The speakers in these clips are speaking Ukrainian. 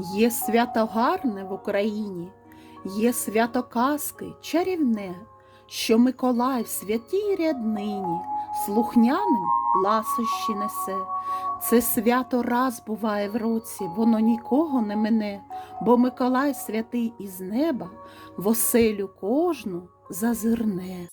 Є свято гарне в Україні, є свято казки чарівне, що Миколай в святій ряднині слухняним ласощі несе. Це свято раз буває в році, воно нікого не мине, бо Миколай святий із неба в оселю кожну зазирне.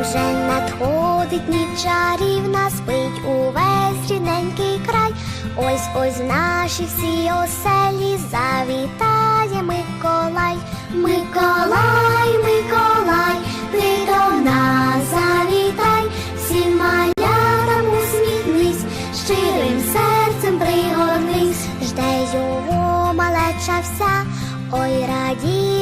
Вже надходить ніч чарівна, спить увесь рідненький край. Ось ось наші всі оселі завітає Миколай. Миколай, Миколай, ти до нас завітай, всім малятам усміхнись, щирим серцем пригорнись, жде його малеча вся, ой радіє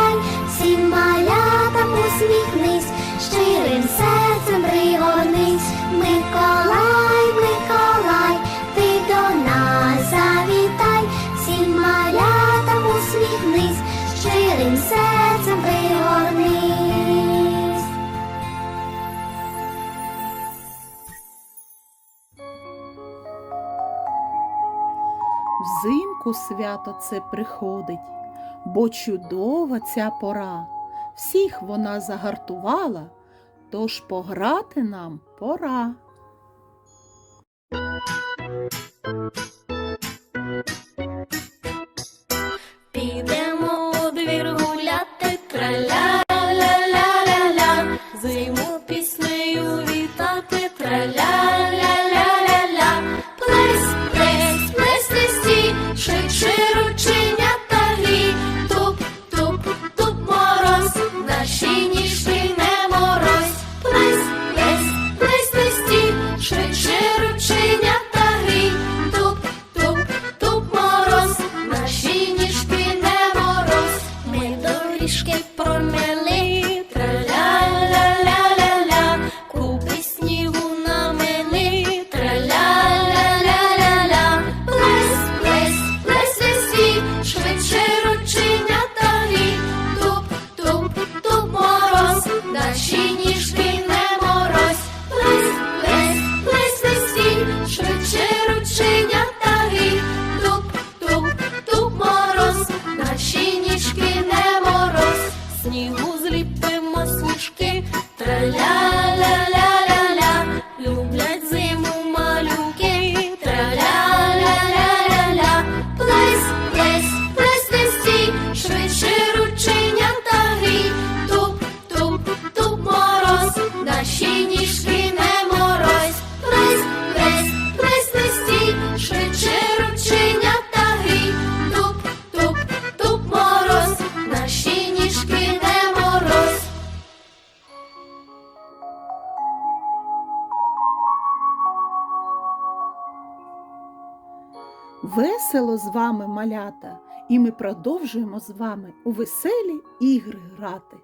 усміхнись, щирим серцем пригорнись. Миколай, Миколай, ти до нас завітай, всім малятам усміхнись, щирим серцем пригорнись. Взимку свято це приходить, бо чудова ця пора. Всіх вона загартувала, тож пограти нам пора. Весело з вами малята, і ми продовжуємо з вами у веселі ігри грати.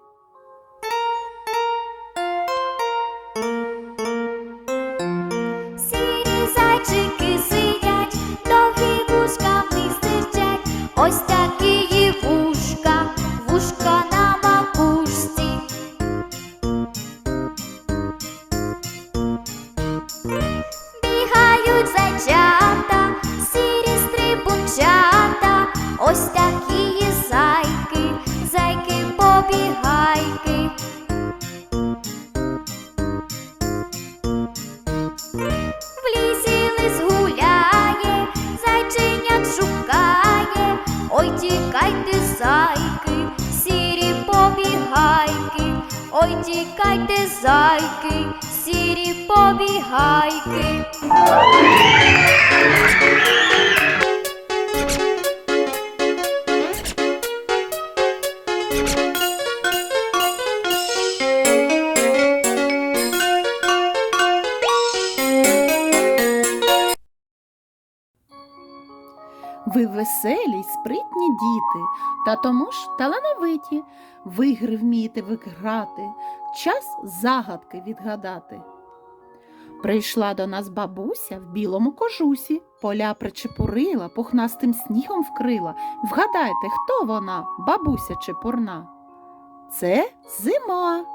Побігайки. В лісі лис гуляє, зайченят шукає, ой тікайте, зайки, сірі побігайки, ой тікайте, зайки, сірі побігайки. Ви веселі й спритні діти, та тому ж талановиті. Ви ігри вмієте виграти, час загадки відгадати. Прийшла до нас бабуся в білому кожусі, поля причепурила, пухнастим снігом вкрила. Вгадайте, хто вона, бабуся чепурна? Це зима.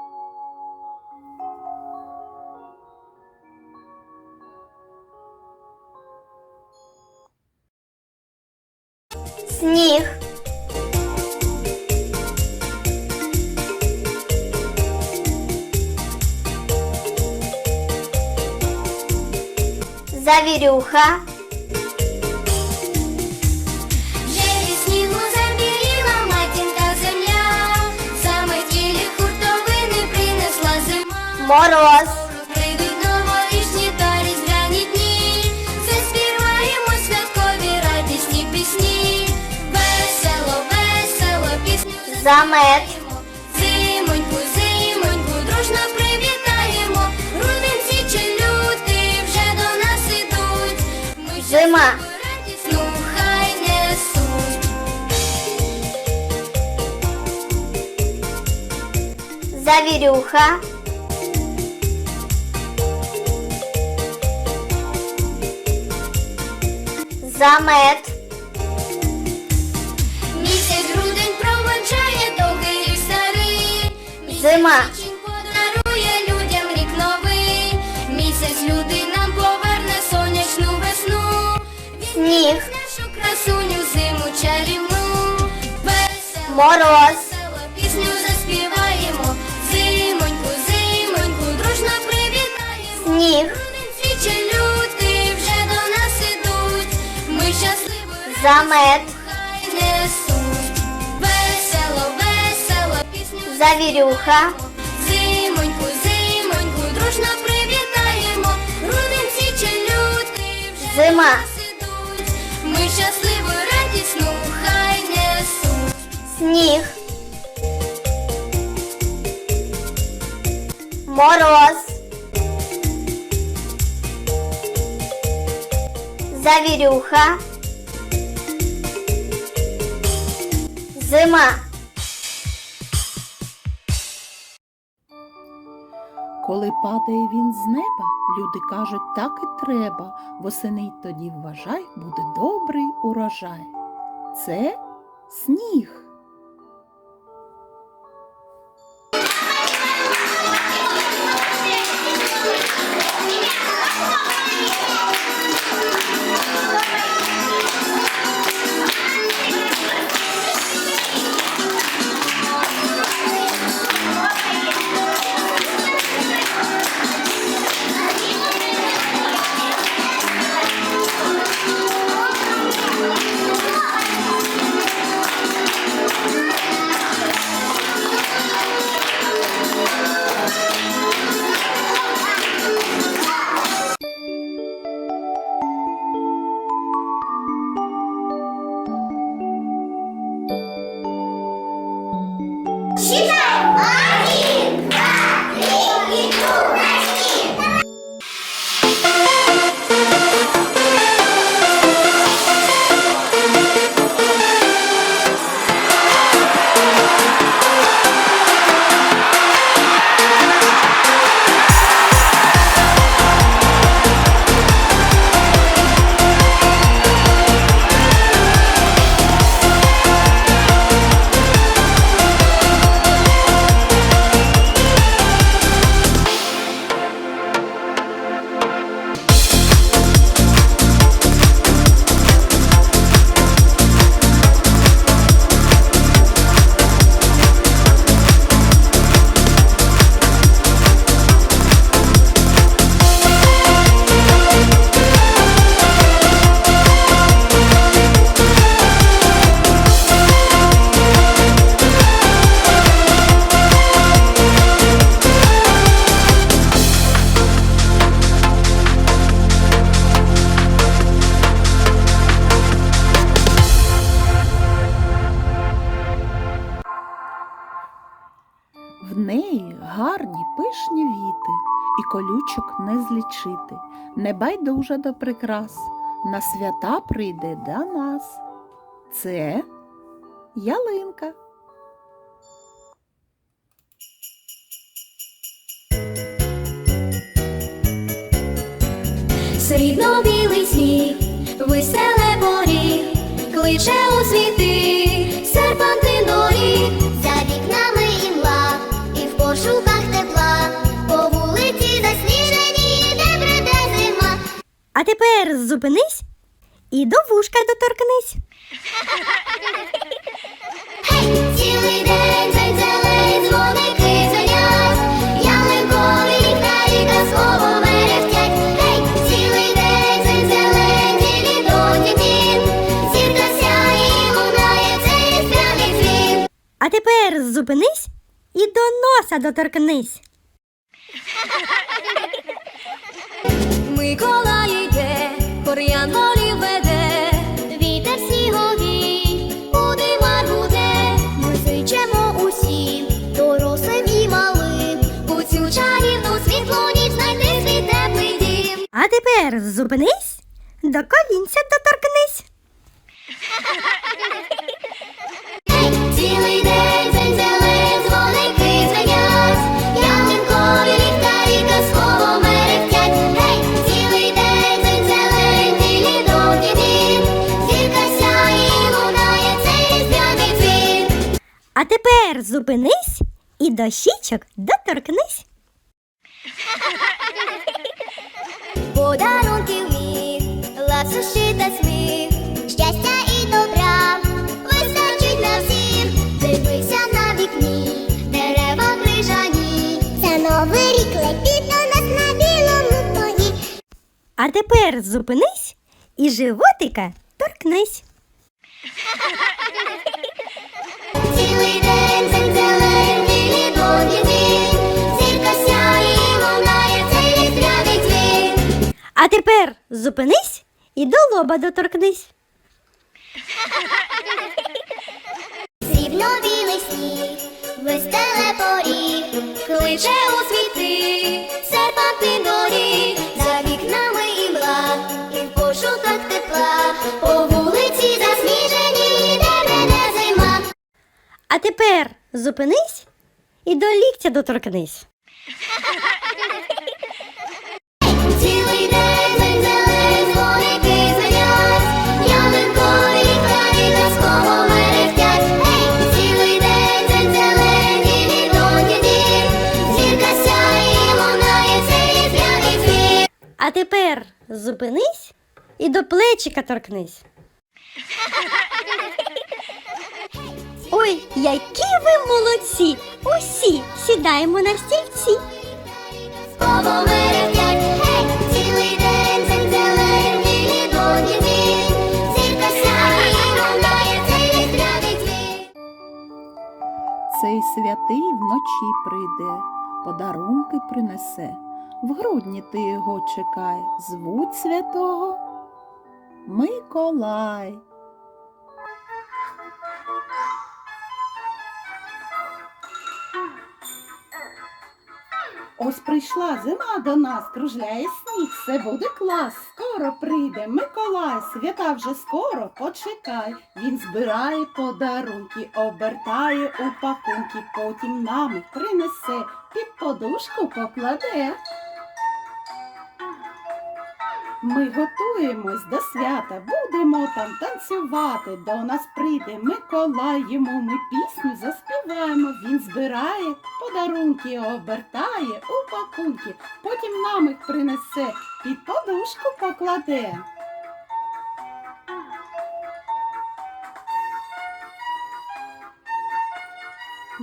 Сніг. Завірюха. Жері снігу забіліла матінка земля, заметілі хуртовини принесла зима. Мороз. Пісню Замет. Зимоньку, зимоньку, дружно привітаємо. Грудень січень лютий вже до нас ідуть. Ми Зима. радісну хай несуть. Завірюха. Замет. Зима. подарує людям рік новий. Місяць лютий нам поверне сонячну весну. Сніг. нашу красуню зиму чарівну. Весело, Мороз. весело пісню заспіваємо. Зимоньку, зимоньку, дружно привітаємо. Сніг. Грудень січень лютий вже до нас ідуть. Ми щасливо Замет. Завірюха. Зимоньку, зимоньку, дружно привітаємо. Грудень січень лютий вже Зима. ідуть. Ми щасливу радісну хай несуть. Сніг. Мороз. Завірюха. Зима. Коли падає він з неба, люди кажуть, так і треба. Восени тоді вважай, буде добрий урожай. Це сніг. Колючок не небайдужа до прикрас, на свята прийде до нас. Це ялинка. Срібно-білий сніг, веселе поріг, кличе у світи, А тепер зупинись і до вушка доторкнись. Гей, цілий день дзень-зелень, дзвоники дзвонять, ялинкові ліхтарі казково мерехтять. Гей, цілий день дзень-зелень, ділі до дітін, зірка сяє і лунає цей різдвяний дзвін. А тепер зупинись і до носа доторкнись. Миколай йде, хор янголів веде, Вітер сніговий, буде маргуде, ми зичемо усім, дорослим і малим. у цю чарівну світлу ніч знайти свій теплий дім. А тепер зупинись, до колінця доторкнись. Цілий день дзень-зелень, дзвоники А тепер зупинись і до щічок доторкнись. Подарунків міг, ласощі та сміх, щастя і добра вистачить на всіх. Дивися на вікні, дерева крижані. Це новий рік летить до нас на білому коні. А тепер зупинись і животика торкнись. А тепер зупинись і до лоба доторкнись. Срібно-білий сніг, веселе поріг, Кличе у світи, серпантин доріг, за вікнами імла, і в пошуках тепла, А тепер зупинись і до ліктя доторкнись. Цілий день дзень-зелень, дзвоники дзвенять, ялинкові ліхтарі казково мерехтять. Гей, цілий день дзень-зелень, білі довгі дім, зірка сяє лунає цей різдвяний дзвін. А тепер зупинись і до плечика торкнись. Ой, які ви молодці! Усі сідаємо на стільці. Цей святий вночі прийде, подарунки принесе. В грудні ти його чекай, звуть святого Миколай. Ось прийшла зима до нас, кружляє сніг, все буде клас, скоро прийде Миколай, свята вже скоро, почекай. Він збирає подарунки, обертає у пакунки, потім нам принесе, під подушку покладе. Ми готуємось до свята, будемо там танцювати. До нас прийде Миколай, йому ми пісню заспіваємо. Він збирає подарунки, обертає у пакунки, потім нам їх принесе, під подушку покладе.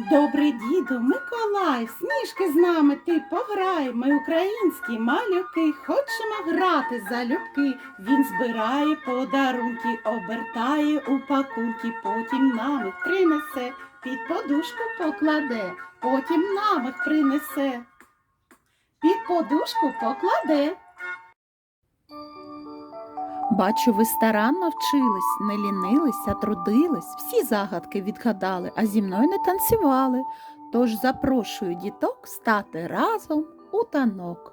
Добрий діду Миколай, сніжки з нами ти пограй. Ми українські малюки, хочемо грати залюбки. Він збирає подарунки, обертає у пакунки, потім нам їх принесе, під подушку покладе, потім нам їх принесе, під подушку покладе. Бачу, ви старанно вчились, не лінились, а трудились, всі загадки відгадали, а зі мною не танцювали. Тож запрошую діток стати разом у танок.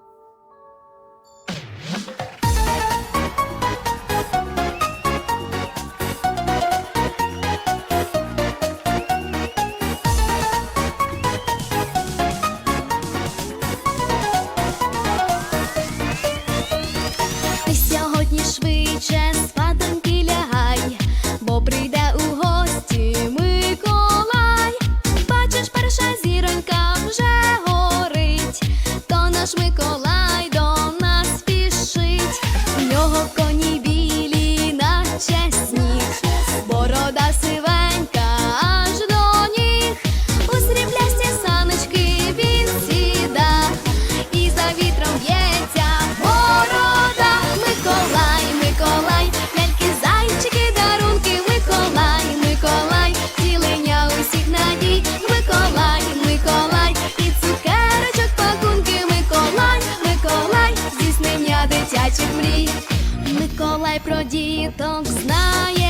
Про діток знає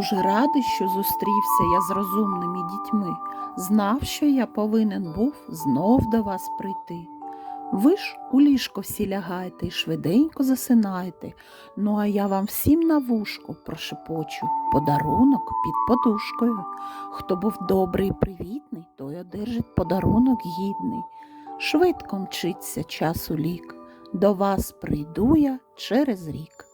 Дуже радий, що зустрівся я з розумними дітьми. Знав, що я повинен був знов до вас прийти. Ви ж у ліжко всі лягайте і швиденько засинайте. Ну а я вам всім на вушко прошепочу подарунок під подушкою. Хто був добрий і привітний, той одержить подарунок гідний. Швидко мчиться час у лік. До вас прийду я через рік.